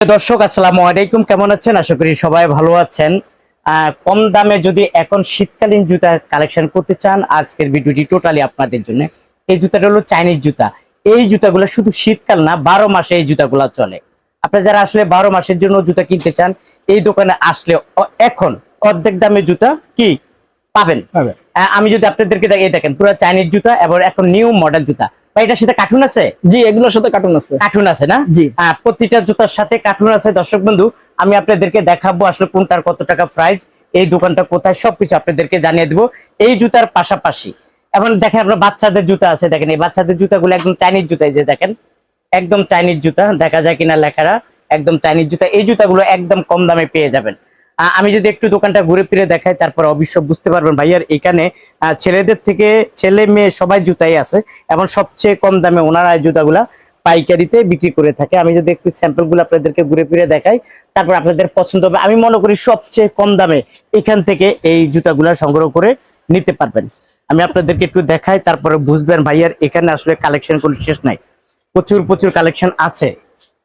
দর্শক আসসালামু আলাইকুম। কেমন আছেন? আশা করি সবাই ভালো আছেন। কম দামে যদি এখন শীতকালীন জুতা কালেকশন করতে চান আজকের ভিডিওটি টোটালি আপনাদের জন্য। এই জুতাটা হলো চাইনিজ জুতা। এই জুতাগুলো শুধু শীতকাল না বারো মাসে এই জুতাগুলো চলে। আপনারা যারা আসলে বারো মাসের জন্য জুতা কিনতে চান এই দোকানে আসলে এখন অর্ধেক দামে জুতা কি পাবেন? আমি যদি আপনাদেরকে এই দেখেন পুরো চাইনিজ জুতা এবং এখন নিউ মডেল জুতা। বা এটার সাথে কার্টুন আছে? জি এগুলোর সাথে কার্টুন আছে। কার্টুন আছে না? জি। প্রতিটা জুতার সাথে কার্টুন আছে। দর্শক বন্ধু আমি আপনাদেরকে দেখাবো আসলে কোনটার কত টাকা প্রাইস এই দোকানটা কোথায় সবকিছু আপনাদেরকে জানিয়ে দিব। এই জুতার পাশাপাশি এবং দেখেন আপনার বাচ্চাদের জুতা আছে দেখেন এই বাচ্চাদের জুতাগুলো একদম চাইনিজ জুতা এই যে দেখেন একদম চাইনিজ জুতা দেখা যায় কিনা লেখারা একদম চাইনিজ জুতা এই জুতাগুলো একদম কম দামে পেয়ে যাবেন। আমি যদি একটু দোকানটা ঘুরে ফিরে দেখাই, তারপর অবশ্য বুঝতে পারবেন ভাইয়ার এখানে ছেলেদের থেকে ছেলে মেয়ে সবাই জুতাই আছে এবং সবচেয়ে কম দামে ওনারা জুতাগুলা পাইকারিতে বিক্রি করে থাকে। আমি যদি একটু স্যাম্পলগুলো আপনাদেরকে ঘুরে ফিরে দেখাই, তারপর আপনাদের পছন্দ হবে। আমি মনে করি সবচেয়ে কম দামে এখান থেকে এই জুতাগুলা সংগ্রহ করে নিতে পারবেন। আমি আপনাদেরকে একটু দেখাই, তারপরে বুঝবেন ভাইয়ার এখানে আসলে কালেকশন কোনো শেষ নাই। প্রচুর প্রচুর কালেকশন আছে।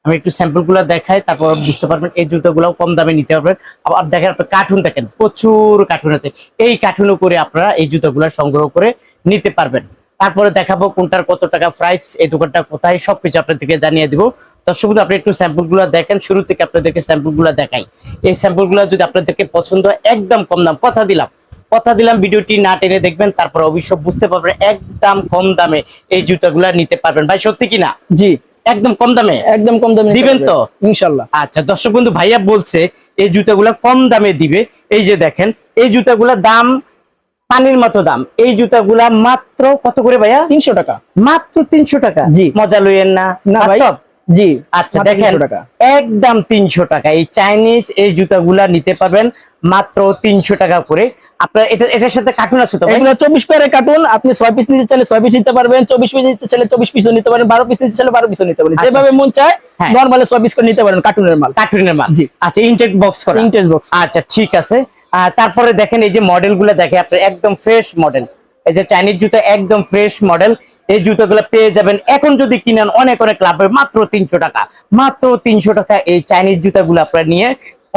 আমি একটু স্যাম্পলগুলো দেখাই তারপর বুঝতে পারবেন এই জুতোগুলো কম দামে নিতে পারবেন। আবার দেখেন আপনার কার্টুন দেখেন প্রচুর কার্টুন আছে। এই কার্টুনও করে আপনারা এই জুতোগুলো সংগ্রহ করে নিতে পারবেন। তারপরে দেখাবো কোনটার কত টাকা প্রাইস এই দোকানটা কোথায় সবকিছু আপনাদেরকে জানিয়ে দিব। দর্শক বন্ধু, আপনি একটু স্যাম্পলগুলো দেখেন শুরু থেকে আপনাদেরকে স্যাম্পলগুলো দেখাই। এই স্যাম্পলগুলো যদি আপনাদেরকে পছন্দ একদম কম দাম কথা দিলাম। কথা দিলাম ভিডিওটি না টেনে দেখবেন তারপর অবশ্য বুঝতে পারবেন একদম কম দামে এই জুতাগুলা নিতে পারবেন। ভাই সত্যি কিনা জি। একদম কম দামে? একদম কম দামে দিবেন তো? ইনশাল্লাহ আচ্ছা দর্শক বন্ধু ভাইয়া বলছে এই জুতাগুলা কম দামে দিবে। এই যে দেখেন এই জুতাগুলা দাম পানির মতো দাম। এই জুতাগুলা মাত্র কত করে ভাইয়া? তিনশো টাকা। মাত্র তিনশো টাকা? জি। মজা লইয়েন না। না ভাই? জি আচ্ছা দেখেন 300 টাকা। একদম তিনশো টাকা। এই চাইনিজ এই জুতাগুলা নিতে পারবেন। মাত্র তিনশো টাকা করে। আপনার এটা এটার সাথে কার্টুন আছে তো এগুলো চব্বিশ পেয়ারের কার্টুন আপনি ছয় পিস নিতে চাইলে ছয় পিস নিতে পারবেন চব্বিশ পিস নিতে চাইলে চব্বিশ পিসও নিতে পারেন বারো পিস নিতে চাইলে বারো পিসও নিতে পারেন। আচ্ছা। যেভাবে মন চায় হ্যাঁ। নর্মালি ছয় পিস করে নিতে পারেন কার্টুনের মাল। কার্টুনের মাল। জি। আচ্ছা ইনটেক বক্স করা। ইন্টেস বক্স আচ্ছা ঠিক আছে। তারপরে দেখেন এই যে মডেলগুলো দেখে আপনার একদম ফ্রেশ মডেল এই যে চাইনিজ জুতো একদম ফ্রেশ মডেল এই জুতোগুলো পেয়ে যাবেন। এখন যদি কিনেন অনেক অনেক লাভ হবে মাত্র তিনশো টাকা। মাত্র তিনশো টাকা এই চাইনিজ জুতাগুলো আপনারা নিয়ে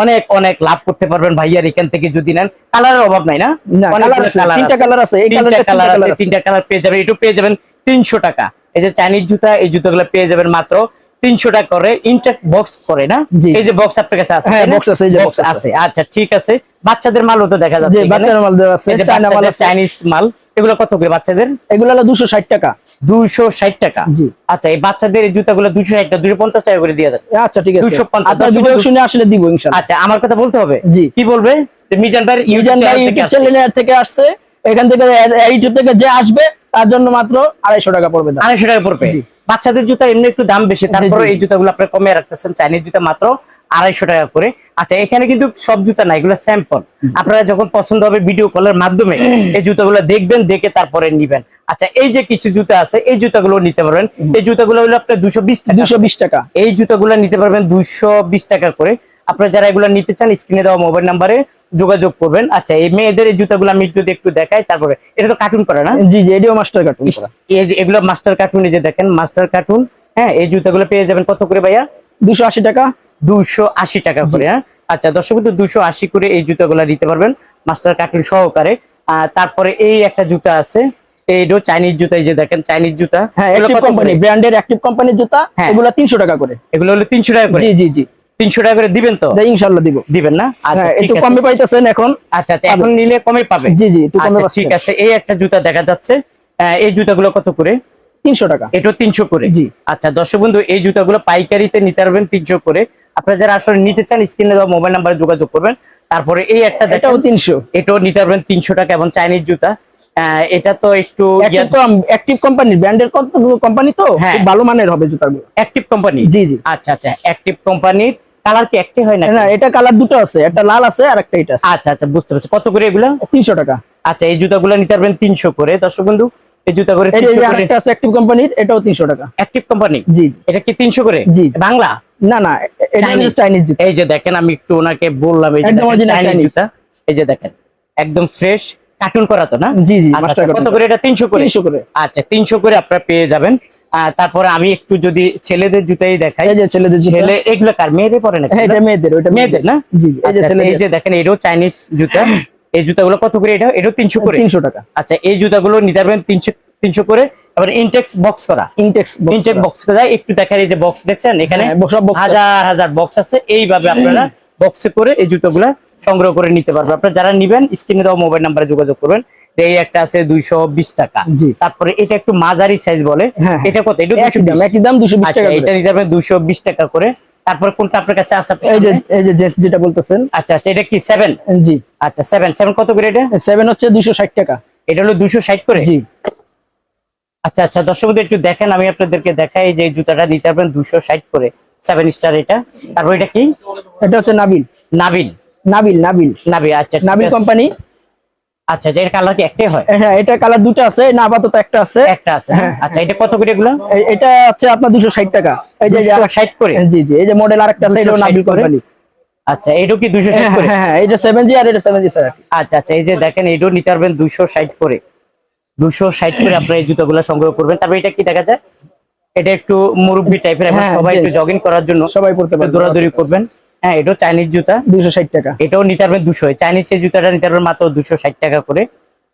অনেক অনেক লাভ করতে পারবেন ভাইয়ার এখান থেকে যদি নেন। কালারের অভাব নাই না? তিনটা colour আছে, তিনটা কালার আছে আছে। তিনটা কালার পেয়ে যাবেন। একটু পেয়ে যাবেন তিনশো টাকা। এই যে চাইনিজ জুতা এই জুতোগুলো পেয়ে যাবেন মাত্র তিনশো টাকা করে ইনটেক বক্স করে না? এই যে বক্স আপনার কাছে আছে হ্যাঁ, না? box আছে, আচ্ছা ঠিক আছে। বাচ্চাদের মালও তো দেখা যাচ্ছে। মাল বাচ্চাদের চাইনিজ মাল। এগুলো কত করে বাচ্চাদের? এগুলো হলো দুশো ষাট টাকা। দুশো ষাট টাকা। জি। আচ্ছা এই বাচ্চাদের এই জুতাগুলো দুশো ষাট টাকা দুশো পঞ্চাশ টাকা করে দিয়ে দেন। আচ্ছা ঠিক আছে। 250 পঞ্চাশ ভিডিও শুনে আসলে দিব ইনশাল্লাহ। আচ্ছা আমার কথা বলতে হবে? জি। কি বলবে? মিজান ভাই মিজান ভাই থেকে আসছে। এখান থেকে ইউটিউব থেকে যে আসবে তার জন্য মাত্র আড়াইশো টাকা পড়বে আড়াইশো টাকা পড়বে। বাচ্চাদের জুতা এমনি একটু দাম বেশি তারপরে। এই জুতাগুলো আপনার কমে রাখতেছেন চাইনিজ জুতা মাত্র আড়াইশো টাকা করে। আচ্ছা এখানে কিন্তু সব জুতা না এগুলো স্যাম্পল আপনারা যখন পছন্দ হবে ভিডিও কলের মাধ্যমে এই জুতাগুলো দেখবেন দেখে তারপরে নিবেন। আচ্ছা এই যে কিছু জুতা আছে এই জুতাগুলো নিতে পারবেন। এই জুতাগুলো হলো আপনার দুশো বিশ টাকা। দুশো বিশ টাকা। এই জুতাগুলো নিতে পারবেন দুশো বিশ টাকা করে। আপনারা যারা এগুলো নিতে চান স্ক্রিনে দেওয়া মোবাইল নাম্বারে যোগাযোগ করবেন। আচ্ছা এই মেয়েদের এই জুতাগুলো আমি যদি একটু দেখাই তারপরে এটা তো কার্টুন করে না? জি জি এডিও মাস্টার কার্টুন এগুলো মাস্টার কার্টুন যে দেখেন মাস্টার কার্টুন হ্যাঁ এই জুতাগুলো পেয়ে যাবেন কত করে ভাইয়া? দুশো আশি টাকা। দুশো আশি টাকা করে হ্যাঁ? আচ্ছা দর্শক কিন্তু দুশো আশি করে এই জুতাগুলো নিতে পারবেন মাস্টার কার্টুন সহকারে। তারপরে এই একটা জুতা আছে এইটাও চাইনিজ জুতা এই যে দেখেন চাইনিজ জুতা। হ্যাঁ কোম্পানি ব্র্যান্ডের অ্যাক্টিভ কোম্পানির জুতা হ্যাঁ। এগুলো তিনশো টাকা করে। এগুলো হলো তিনশো টাকা করে। জি জি জি। তিনশো টাকা করে দিবেন তো? ইনশাল্লাহ দিব। দিবেন না? আচ্ছা হ্যাঁ একটু কমে পাইতেছেন এখন। আচ্ছা আচ্ছা এখন নিলে কমে পাবে? জি, জি, একটু কমে আচ্ছা, ঠিক আছে। এই একটা জুতা দেখা যাচ্ছে। এই জুতাগুলো কত করে? তিনশো টাকা। এটা তিনশো করে? জি। আচ্ছা দর্শক বন্ধু এই জুতাগুলো পাইকারিতে নিতে পারবেন তিনশো করে। আপনারা যারা আসলে নিতে চান স্ক্রিনে দেওয়া মোবাইল নাম্বারে যোগাযোগ করবেন। তারপরে এই একটা এটাও এটাও নিতে পারবেন তিনশো টাকা এবং চাইনিজ জুতা। এটা তো একটু অ্যাক্টিভ কোম্পানি ব্র্যান্ডের কোম্পানি তো হ্যাঁ। ভালো মানের হবে জুতাগুলো। অ্যাক্টিভ কোম্পানি জি জি। আচ্ছা আচ্ছা অ্যাক্টিভ কোম্পানির কালার কি একটাই হয় না না এটা কালার দুটো আছে একটা লাল আছে আর একটা এটা আচ্ছা আচ্ছা বুঝতে পারছি। কত করে এগুলো? তিনশো টাকা। আচ্ছা এই জুতাগুলো নিতে পারবেন তিনশো করে। দর্শক বন্ধু এই জুতা করে তিনশো করে। আরেকটা আছে অ্যাক্টিভ কোম্পানির এটাও তিনশো টাকা। অ্যাক্টিভ কোম্পানি জি এটা কি তিনশো করে? জি। বাংলা? না না এটা Chinese। চাইনিজ জুতা। এই যে দেখেন আমি একটু ওনাকে বললাম এই যে চাইনিজ জুতা। এই যে দেখেন একদম ফ্রেশ কার্টুন করা তো না? জি, জি, আচ্ছা, আচ্ছা, কত করে? এটা তিনশো করে? তিনশো করে। আচ্ছা তিনশো করে আপনারা পেয়ে যাবেন। তারপরে আমি একটু যদি ছেলেদের জুতাই দেখাই। এই যে ছেলেদের জুতা। ছেলে এগুলো কার? মেয়েদের পরে না এটা মেয়েদের ওইটা মেয়েদের না? জি এই যে আচ্ছা, আচ্ছা, এই যে দেখেন এটাও চাইনিজ জুতা। এই জুতাগুলো কত করে? এটা এটাও তিনশো করে? তিনশো টাকা। আচ্ছা এই জুতাগুলো নিতে পারবেন তিনশো তিনশো করে। এবার ইনটেক্স বক্স করা। ইনটেক্স ইনটেক বক্স করা। যায় একটু দেখেন এই যে বক্স দেখছেন এখানে হ্যাঁ, হাজার হাজার বক্স আছে। এইভাবে আপনারা বক্সে করে এই জুতোগুলা সংগ্রহ করে নিতে পারবে। আপনারা যারা নিবেন স্ক্রিনে দেওয়া মোবাইল নাম্বারে যোগাযোগ করবেন। এই একটা আছে দুইশো বিশ টাকা। তারপরে এটা একটু মাঝারি সাইজ বলে। হ্যাঁ, এটা কত? এটা দাম দুশো বিশ আচ্ছা টাকা এটা নিতে পারবেন দুশো বিশ টাকা করে। তারপর কোনটা আপনার কাছে আছে এই যে এই যে যেটা বলতেছেন। আচ্ছা আচ্ছা এটা কি সেভেন জি। আচ্ছা সেভেন সেভেন কত করে এটা? সেভেন হচ্ছে দুইশো ষাট টাকা। এটা হলো দুশো ষাট করে? জি। আচ্ছা আচ্ছা দর্শক একটু দেখেন আমি আপনাদেরকে দেখাই যে জুতাটা নিতে পারবেন দুশো ষাট করে। সেভেন স্টার এটা। তারপর এটা কি? এটা হচ্ছে নাবিল। নাবিল। নাবিল নাবিল। নাবি আচ্ছা নাবিল কোম্পানি আচ্ছা এর কালার কি একটাই হয়? হ্যাঁ এটা কালার দুটো আছে না আপাতত একটা আছে। একটা আছে হ্যাঁ। আচ্ছা এটা কত করে এগুলো? এটা হচ্ছে আপনার দুশো ষাট টাকা। এই যে- যে দুশো ষাট করে? জি জি এই যে মডেল আরেকটা আছে 260 নাবিল কোম্পানি আচ্ছা এটাও কি দুশো ষাট হ্যাঁ করে? হ্যাঁ হ্যাঁ, এটা সেভেন জি আর এটা সেভেন জি স্যার আচ্ছা আচ্ছা এই যে দেখেন এটাও নিতে পারবেন দুশো ষাট করে। দুশো ষাট করে আপনার এই জুতোগুলো সংগ্রহ করবেন। তারপর এটা কি দেখা যায়? এটা একটু মুরব্বি টাইপের হ্যাঁ, সবাই একটু জগিং করার জন্য সবাই পড়তে পারবে। দৌড়াদৌড়ি করবেন। হ্যাঁ এটাও চাইনিজ জুতা। দুশো ষাট টাকা। এটাও নিতে পারবেন দুশো। চাইনিজ এই জুতাটা নিতে পারবেন মাত্র দুশো ষাট টাকা করে।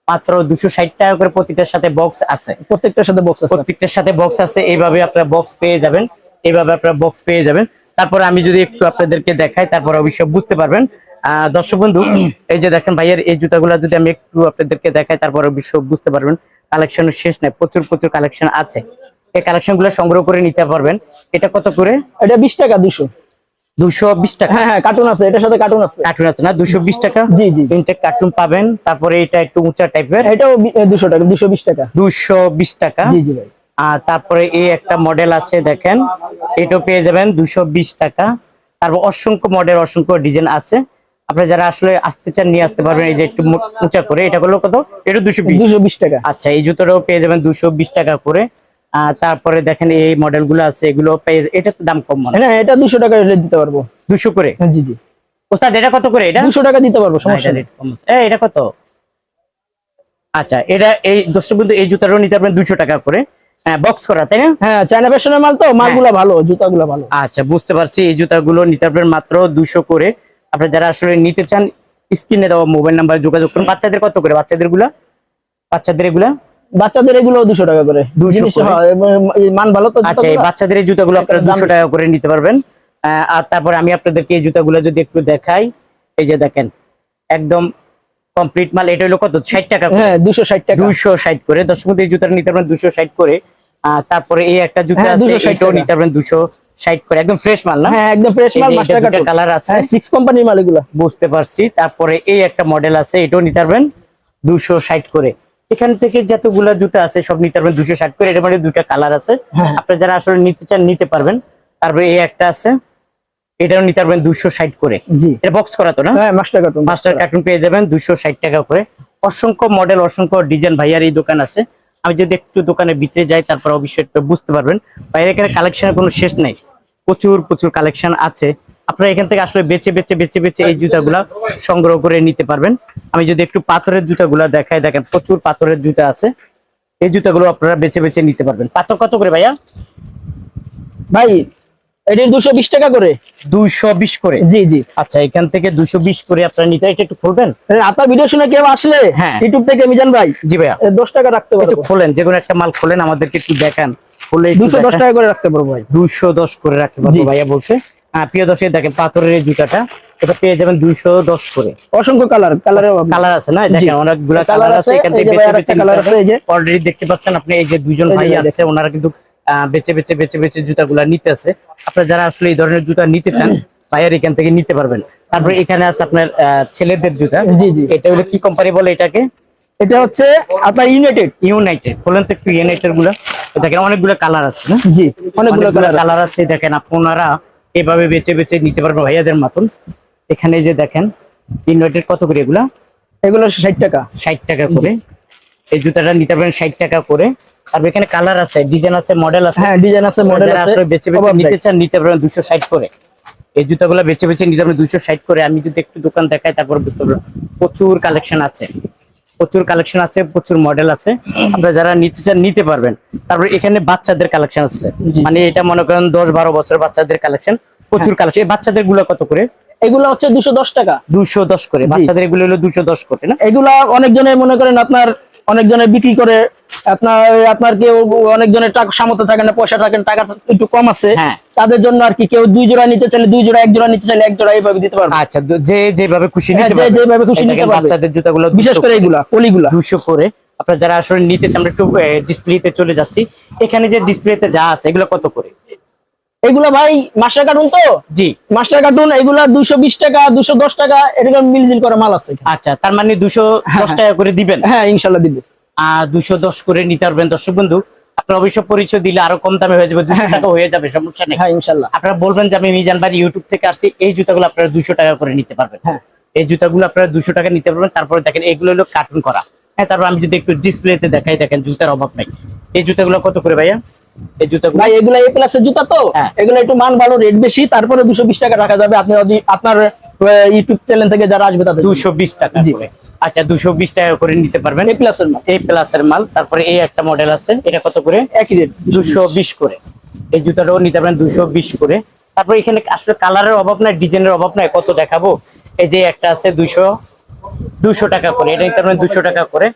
মাত্র দুশো ষাট টাকা করে প্রতিটার সাথে বক্স আছে। প্রত্যেকটার সাথে বক্স প্রত্যেকটার সাথে বক্স আছে। এইভাবে আপনারা বক্স পেয়ে যাবেন। এইভাবে আপনারা বক্স পেয়ে যাবেন। তারপর আমি যদি একটু আপনাদেরকে দেখাই তারপর অবশ্যই বুঝতে পারবেন। আহ দর্শক বন্ধু এই যে দেখেন ভাইয়ের এই জুতাগুলো যদি আমি একটু আপনাদেরকে দেখাই তারপর অবশ্য বুঝতে পারবেন। কালেকশন শেষ নাই প্রচুর প্রচুর কালেকশন আছে। এই কালেকশনগুলো সংগ্রহ করে নিতে পারবেন। এটা কত করে? এটা বিশ টাকা দুশো। দুশো বিশ টাকা। হ্যাঁ হ্যাঁ কার্টুন আছে এটার সাথে কার্টুন আছে। কার্টুন আছে না? দুশো বিশ টাকা? জি, জি। কার্টুন পাবেন তারপরে এটা একটু উঁচা টাইপের এটাও দুশো টাকা টাকা। দুশো বিশ টাকা। জি জি ভাই। আর তারপরে এই একটা মডেল আছে দেখেন এটাও পেয়ে যাবেন দুশো বিশ টাকা। তারপর অসংখ্য মডেল অসংখ্য ডিজাইন আছে। আপনারা যারা আসলে আসতে চান নিয়ে আসতে পারবেন এই যে একটু উঁচা করে এটা হলো কত? এটা দুশো বিশ। দুশো বিশ টাকা। আচ্ছা এই জুতোটাও পেয়ে যাবেন দুশো বিশ টাকা করে। তারপরে দেখেন এই মডেলগুলো আছে এগুলো এটা দাম কম মনে হ্যাঁ। এটা দুশো টাকা রেট দিতে পারব। দুশো করে? হ্যাঁ, জি জি। ওস্তাদ এটা কত করে এটা? দুশো টাকা দিতে পারব সমস্যা এটা নেই কত? আচ্ছা এটা এই দর্শক বন্ধু এই জুতাটাও নিতে পারবেন দুশো টাকা করে। হ্যাঁ বক্স করা তাই না? হ্যাঁ চায়না ফ্যাশনের মাল তো মালগুলা ভালো জুতাগুলা ভালো। আচ্ছা বুঝতে পারছি এই জুতাগুলো নিতে পারবেন মাত্র দুশো করে। আপনারা যারা আসলে নিতে চান স্ক্রিনে দেওয়া মোবাইল নাম্বার যোগাযোগ করুন। বাচ্চাদের কত করে? বাচ্চাদেরগুলা? বাচ্চাদের এগুলা? বাচ্চাদের এগুলো দুশো টাকা করে। 200 জিনিস করে? হয়, মান ভালো তো আচ্ছা? বাচ্চাদের এই জুতাগুলো আপনারা দুশো টাকা করে নিতে পারবেন। আর তারপর আমি আপনাদেরকে এই জুতাগুলো যদি একটু দেখাই এই যে দেখেন একদম কমপ্লিট মাল। এটা হলো কত? ষাট টাকা হ্যাঁ দুশো ষাট টাকা। দুশো ষাট করে। দর্শক এই জুতাটা নিতে পারবেন দুশো ষাট করে। আহ, তারপরে এই একটা জুতা হ্যাঁ, আছে 260 এটাও নিতে পারবেন দুশো ষাট করে। একদম ফ্রেশ মাল না? হ্যাঁ একদম ফ্রেশ মাল মাস্টার কালার আছে। হ্যাঁ সিক্স কোম্পানির মাল এগুলো। বুঝতে পারছি। তারপরে এই একটা মডেল আছে এটাও নিতে পারবেন দুশো ষাট করে। এখান থেকে যতগুলা জুতা আছে সব নিতে পারবেন। দুশো ষাট করে এটার মধ্যে দুটা কালার আছে। হ্যাঁ। আপনারা যারা আসলে নিতে চান নিতে পারবেন। তারপরে এই একটা আছে এটাও নিতে পারবেন দুশো ষাট করে। এটা বক্স করা তো না? হ্যাঁ মাস্টার কার্টুন কার্টুন পেয়ে যাবেন দুশো ষাট টাকা করে। অসংখ্য মডেল অসংখ্য ডিজাইন ভাইয়ার এই দোকান আছে। আমি যদি একটু দোকানের ভিতরে যাই তারপর অবশ্যই বুঝতে পারবেন। ভাইয়ের এখানে কালেকশনের কোনো শেষ নাই। প্রচুর প্রচুর কালেকশন আছে। আপনারা এখান থেকে আসলে বেচে বেচে বেচে বেচে এই জুতাগুলা সংগ্রহ করে নিতে পারবেন। আমি যদি একটু পাথরের জুতাগুলা দেখাই দেখেন প্রচুর পাথরের জুতা আছে। এই জুতাগুলো আপনারা বেচে বেচে নিতে পারবেন। পাথর কত করে ভাইয়া? ভাই এটির দুশো বিশ টাকা করে। দুইশো বিশ করে? জি জি। আচ্ছা এখান থেকে দুশো বিশ করে আপনারা নিতে এটা একটু খুলবেন? আপনার ভিডিও শুনে কেউ আসলে হ্যাঁ। ইউটিউব থেকে মিজান ভাই জি ভাইয়া। দশ টাকা রাখতে পারব। খোলেন যে কোনো একটা মাল খোলেন আমাদেরকে একটু দেখান। খুলে দুশো দশ টাকা করে রাখতে পারব ভাই। দুশো দশ করে রাখতে পারব। ভাইয়া বলছে। প্রিয় দর্শক দেখেন পাথরের জুতাটা এটা পেয়ে যাবেন দুইশো দশ করে। অসংখ্য কালার কালারের কালার আছে না? দেখেন অনেকগুলো কালার আছে এখান থেকে। অলরেডি দেখতে পাচ্ছেন আপনি এই যে দুজন ভাই আছে ওনারা কিন্তু বেছে বেছে বেছে বেছে জুতাগুলা নিতে আছে। আপনারা যারা আসলে এই ধরনের জুতা নিতে চান ভাইয়ার এখান থেকে নিতে পারবেন। তারপরে এখানে আছে আপনার ছেলেদের জুতা। জি, জি। এটা হলো কি কোম্পানি বলে এটাকে? এটা হচ্ছে আপনার ইউনাইটেড ইউনাইটেড বলেন তো একটু ইউনাইটেডগুলা দেখেন অনেকগুলো কালার আছে না? জি অনেকগুলো কালার কালার আছে দেখেন আপনারা এভাবে বেছে বেছে নিতে পারবেন ভাইয়াদের মতন। এখানে যে দেখেন ইনভার্টেড কত করে এগুলা? এগুলো ষাট টাকা। ষাট টাকা করে। এই জুতাটা নিতে পারবেন ষাট টাকা করে। আর এখানে কালার আছে ডিজাইন আছে মডেল আছে। হ্যাঁ ডিজাইন আছে মডেল আছে বেছে বেছে নিতে চান নিতে পারবেন দুশো ষাট করে। এই জুতাগুলো বেছে বেছে নিতে পারবেন দুশো ষাট করে। আমি যদি একটু দোকান দেখাই তারপর বুঝতে পারবেন প্রচুর কালেকশন আছে। প্রচুর কালেকশন আছে প্রচুর মডেল আছে। আপনারা যারা নিতে চান নিতে পারবেন। তারপর এখানে বাচ্চাদের কালেকশন আছে। মানে এটা মনে করেন দশ বারো বছর বাচ্চাদের কালেকশন প্রচুর কালেকশন এই বাচ্চাদেরগুলো কত করে? এগুলো হচ্ছে দুশো দশ টাকা। দুশো দশ করে। বাচ্চাদের এগুলো হলো দুশো দশ করে না? এগুলা অনেকজনের মনে করেন আপনার অনেকজনে বিক্রি করে আপনার আপনার কেউ অনেকজনের টাকা সামর্থ্য থাকে না পয়সা থাকে না টাকা একটু কম আছে হ্যাঁ। তাদের জন্য আর কি কেউ দুই জোড়া নিতে চাইলে দুই জোড়া এক জোড়া নিতে চাইলে এক জোড়া এইভাবে দিতে পারবে। আচ্ছা যে যেভাবে খুশি হ্যাঁ, নিতে পারবে। যেভাবে খুশি নিতে পারবে। বাচ্চাদের জুতাগুলো বিশেষ করে এইগুলা পলিগুলা। দুশো করে। আপনারা যারা আসলে নিতে চান আমরা একটু ডিসপ্লেতে চলে যাচ্ছি। এখানে যে ডিসপ্লেতে যা আছে এগুলো কত করে? এগুলা ভাই মাস্টার কার্টুন তো? জি। মাস্টার কার্টুন এগুলা দুশো বিশ টাকা দুশো দশ টাকা এরকম মিলজিল করে মাল আছে। আচ্ছা তার মানে দুশো দশ টাকা করে দিবেন? হ্যাঁ ইনশাল্লাহ দিবে। আর দুশো দশ করে নিতে পারবেন দর্শক বন্ধু। আপনার অবশ্য পরিচয় দিলে আরও কম দামে হয়ে যাবে দুশো টাকা হয়ে যাবে সমস্যা নেই। হ্যাঁ ইনশাল্লাহ। আপনারা বলবেন যে আমি মিজান ভাই ইউটিউব থেকে আসছি এই জুতাগুলো আপনারা দুশো টাকা করে নিতে পারবেন। হ্যাঁ। এই জুতাগুলো আপনারা দুশো টাকা নিতে পারবেন তারপরে দেখেন এগুলো হলো কার্টুন করা। হ্যাঁ তারপর আমি যদি একটু ডিসপ্লেতে দেখাই দেখেন জুতার অভাব নাই। এই জুতাগুলো কত করে ভাইয়া? এই জুতাগুলো ভাই এগুলা এ ক্লাসের জুতা তো? হ্যাঁ। এগুলা একটু মান ভালো রেট বেশি তারপরে দুশো বিশ টাকা রাখা যাবে। আপনি যদি আপনার ইউটিউব চ্যানেল থেকে যারা আসবে তাদের দুশো বিশ টাকা জি। করে। আচ্ছা দুশো বিশ টাকা করে নিতে পারবেন। এ প্লাসের মাল। এই প্লাসের মাল। তারপরে এই একটা মডেল আছে। এটা কত করে? একই রেট দুশো বিশ করে। এই জুতাটাও নিতে পারেন দুশো বিশ করে। তারপর এখানে আসলে কালারের অভাব নাই ডিজাইনের অভাব নাই কত দেখাবো? এই যে একটা আছে দুশো দুশো টাকা করে। এটা নিতে পারেন দুশো টাকা করে।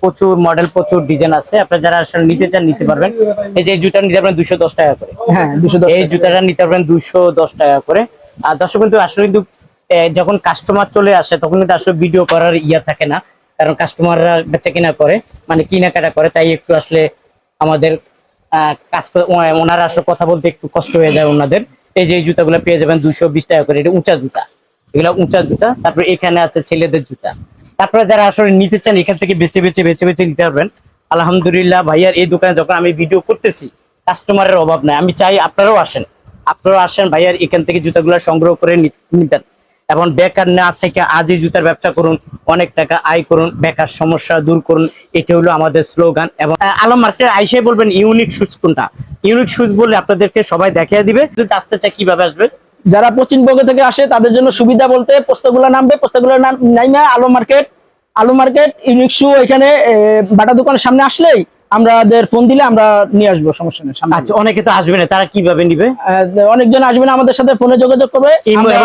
প্রচুর মডেল প্রচুর ডিজাইন আছে। আপনারা যারা আসলে নিতে চান নিতে পারবেন। এই যে জুতা নিতে পারবেন দুশো দশ টাকা করে। হ্যাঁ এই জুতাটা নিতে পারবেন দুশো দশ টাকা করে। আর দর্শক কিন্তু আসলে কিন্তু যখন কাস্টমার চলে আসে তখন কিন্তু আসলে ভিডিও করার ইয়া থাকে না। কারণ কাস্টমাররা বেচা কিনা করে মানে কেনাকাটা করে। তাই একটু আসলে আমাদের আহ, কাজ ওনারা আসলে কথা বলতে একটু কষ্ট হয়ে যায় ওনাদের। এই যে জুতাগুলো পেয়ে যাবেন দুশো বিশ টাকা করে। এটা উঁচা জুতা। এগুলো উঁচা জুতা, তারপরে এখানে আছে ছেলেদের জুতা। তারপরে যারা আসলে নিতে চান, এখান থেকে বেছে বেছে বেছে বেছে নিতে পারবেন। আলহামদুলিল্লাহ ভাইয়ার এই দোকানে যখন আমি ভিডিও করতেছি কাস্টমারের অভাব নাই। আমি চাই আপনারাও আসেন। আপনারাও আসেন, ভাইয়ার এখান থেকে জুতাগুলো সংগ্রহ করে নিতেন। এবং বেকার না থেকে আজই জুতার ব্যবসা করুন, অনেক টাকা আয় করুন, বেকার সমস্যা দূর করুন। এটা হলো আমাদের স্লোগান এবং আলম মার্কেট আইসে বলবেন, ইউনিক শুজ কোনটা? ইউনিক শুজ বললে আপনাদেরকে সবাই দেখিয়ে দিবে। যদি আসতে চায়, কীভাবে আসবে? যারা পশ্চিমবঙ্গ থেকে আসে তাদের জন্য সুবিধা বলতে পোস্তাগুলো নামবে। পোস্তাগুলো নাম নাইমা আলো মার্কেট। আলো মার্কেট ইউনিক শু এখানে বাটা দোকানের সামনে আসলেই আমাদের ফোন দিলে আমরা নিয়ে আসব সমস্যা নেই আচ্ছা অনেকে তো আসবে না তারা কীভাবে নিবে? অনেকজন আসবে না আমাদের সাথে ফোনে যোগাযোগ করবে।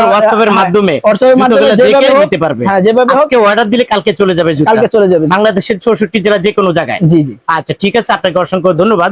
হোয়াটসঅ্যাপের হ্যাঁ, মাধ্যমে হোয়াটসঅ্যাপের মাধ্যমে যেভাবে নিতে পারবে। হ্যাঁ যেভাবে হোক অর্ডার দিলে কালকে চলে যাবে কালকে চলে যাবে। বাংলাদেশের চৌষট্টি জেলা যে কোনো জায়গায়। জি জি। আচ্ছা ঠিক আছে আপনাকে অসংখ্য ধন্যবাদ।